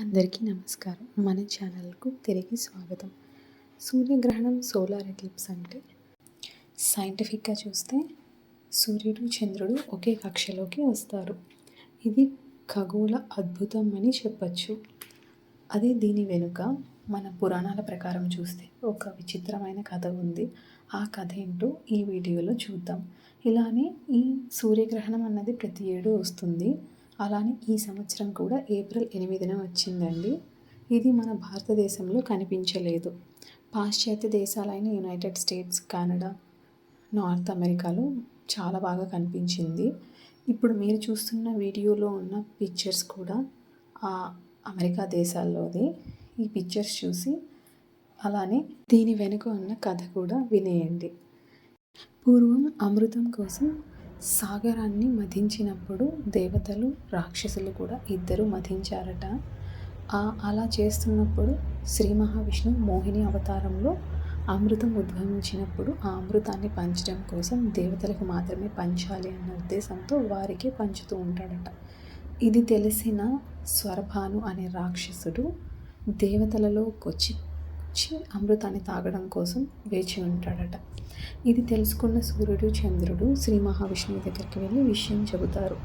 అందరికీ నమస్కారం. మన ఛానల్కు తిరిగి స్వాగతం. సూర్యగ్రహణం సోలార్ ఎక్లిప్స్ అంటే? సైంటిఫిక్గా చూస్తే సూర్యుడు చంద్రుడు ఒకే కక్షలోకి వస్తారు. ఇది ఖగోళ అద్భుతం అని చెప్పచ్చు. అదే దీని వెనుక మన పురాణాల ప్రకారం చూస్తే ఒక విచిత్రమైన కథ ఉంది. ఆ కథ ఏంటో ఈ వీడియోలో చూద్దాం. ఇలానే ఈ సూర్యగ్రహణం అన్నది ప్రతి ఏడు వస్తుంది. అలానే ఈ సంవత్సరం కూడా ఏప్రిల్ ఎనిమిదిన వచ్చిందండి. ఇది మన భారతదేశంలో కనిపించలేదు. పాశ్చాత్య దేశాలైన యునైటెడ్ స్టేట్స్ కెనడా నార్త్ అమెరికాలో చాలా బాగా కనిపించింది. ఇప్పుడు మీరు చూస్తున్న వీడియోలో ఉన్న పిక్చర్స్ కూడా ఆ అమెరికా దేశాల్లోది. ఈ పిక్చర్స్ చూసి అలానే దీని వెనుక ఉన్న కథ కూడా వినేయండి. పూర్వం అమృతం కోసం సాగరాన్ని మధించినప్పుడు దేవతలు రాక్షసులు కూడా ఇద్దరు మధించారట. అలా చేస్తున్నప్పుడు శ్రీ మహావిష్ణువు మోహిని అవతారంలో అమృతం ఉద్భవించినప్పుడు ఆ అమృతాన్ని పంచడం కోసం దేవతలకు మాత్రమే పంచాలి అన్న ఉద్దేశంతో వారికే పంచుతూ ఉంటాడట. ఇది తెలిసిన స్వరభాను అనే రాక్షసుడు దేవతలలోకి వచ్చి వచ్చి అమృతాన్ని తాగడం కోసం వేచి ఉంటాడట. ఇది తెలుసుకున్న సూర్యుడు చంద్రుడు శ్రీ మహావిష్ణువు దగ్గరికి వెళ్ళి విషయం చెబుతారు.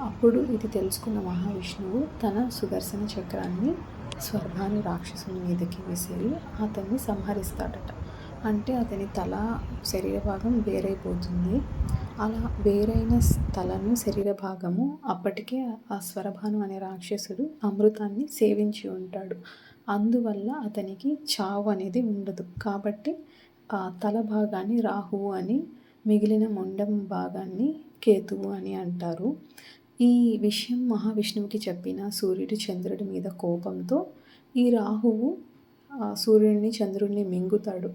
అప్పుడు ఇది తెలుసుకున్న మహావిష్ణువు తన సుదర్శన చక్రాన్ని స్వర్గాన్ని రాక్షసుని మీదకి విసిరి అతన్ని సంహరిస్తాడట. అంటే అతని తల శరీర భాగం వేరైపోతుంది. అలా వేరైన తలను శరీర భాగము అప్పటికే ఆ స్వరభాను అనే రాక్షసుడు అమృతాన్ని సేవించి ఉంటాడు. అందువల్ల అతనికి చావు అనేది ఉండదు. కాబట్టి ఆ తల భాగాన్ని రాహువు అని మిగిలిన మొండం భాగాన్ని కేతువు అని అంటారు. ఈ విషయం మహావిష్ణువుకి చెప్పిన సూర్యుడు చంద్రుడి మీద కోపంతో ఈ రాహువు సూర్యుడిని చంద్రుడిని మింగుతాడు.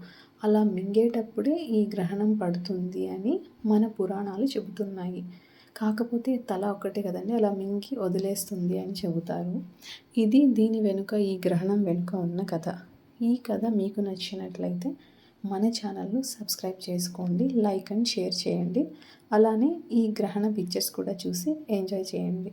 అలా మింగేటప్పుడే ఈ గ్రహణం పడుతుంది అని మన పురాణాలు చెబుతున్నాయి. కాకపోతే తల ఒక్కటే కదండి అలా మింగి వదిలేస్తుంది అని చెబుతారు. ఇది దీని వెనుక ఈ గ్రహణం వెనుక ఉన్న కథ. ఈ కథ మీకు నచ్చినట్లయితే మన ఛానల్ను సబ్స్క్రైబ్ చేసుకోండి లైక్ అండ్ షేర్ చేయండి. అలానే ఈ గ్రహణ పిక్చర్స్ కూడా చూసి ఎంజాయ్ చేయండి.